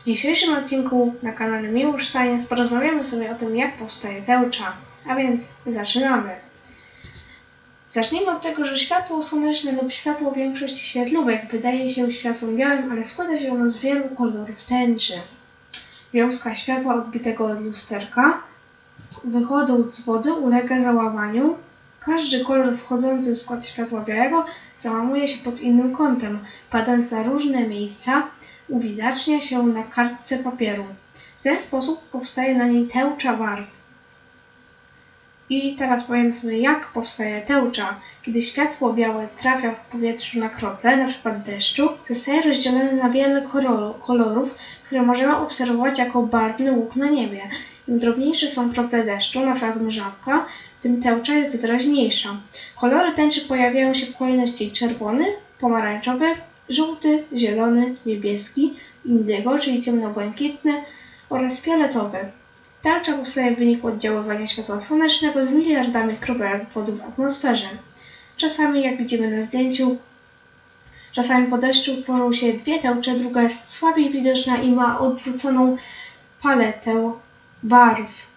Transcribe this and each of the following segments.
W dzisiejszym odcinku na kanale Miłosz Science porozmawiamy sobie o tym, jak powstaje tęcza. A więc zaczynamy. Zacznijmy od tego, że światło słoneczne lub światło większości świetlówek wydaje się światłem białym, ale składa się ono z wielu kolorów tęczy. Wiązka światła odbitego od lusterka, wychodząc z wody, ulega załamaniu. Każdy kolor wchodzący w skład światła białego załamuje się pod innym kątem, padając na różne miejsca, uwidacznia się na kartce papieru. W ten sposób powstaje na niej tęcza barw. I teraz powiem sobie, jak powstaje tęcza. Kiedy światło białe trafia w powietrzu na krople, np. deszczu, zostaje rozdzielone na wiele kolorów, które możemy obserwować jako barwny łuk na niebie. Im drobniejsze są krople deszczu, np. mrzawka, tym tęcza jest wyraźniejsza. Kolory tęczy pojawiają się w kolejności czerwony, pomarańczowy, żółty, zielony, niebieski, indygo, czyli ciemnobłękitny oraz fioletowy. Tarcza powstaje w wyniku oddziaływania światła słonecznego z miliardami kropelek wody w atmosferze. Czasami, jak widzimy na zdjęciu, czasami po deszczu tworzą się dwie tęcze, druga jest słabiej widoczna i ma odwróconą paletę barw.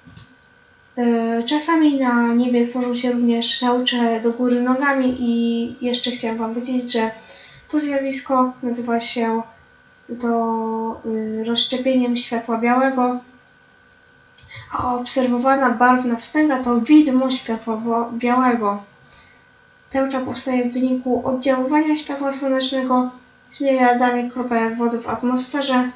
Yy, Czasami na niebie tworzą się również tęcze do góry nogami i jeszcze chciałam Wam powiedzieć, że to zjawisko nazywa się to yy, rozszczepieniem światła białego, a obserwowana barwna wstęga to widmo światła białego. Tęcza powstaje w wyniku oddziaływania światła słonecznego z miliardami kropelek wody w atmosferze,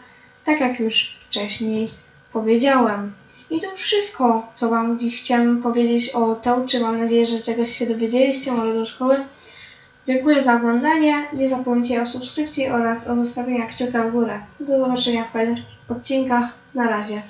tak jak już wcześniej powiedziałem. I to wszystko, co Wam dziś chciałem powiedzieć o tęczy. Mam nadzieję, że czegoś się dowiedzieliście, może do szkoły. Dziękuję za oglądanie. Nie zapomnijcie o subskrypcji oraz o zostawieniu kciuka w górę. Do zobaczenia w kolejnych odcinkach. Na razie.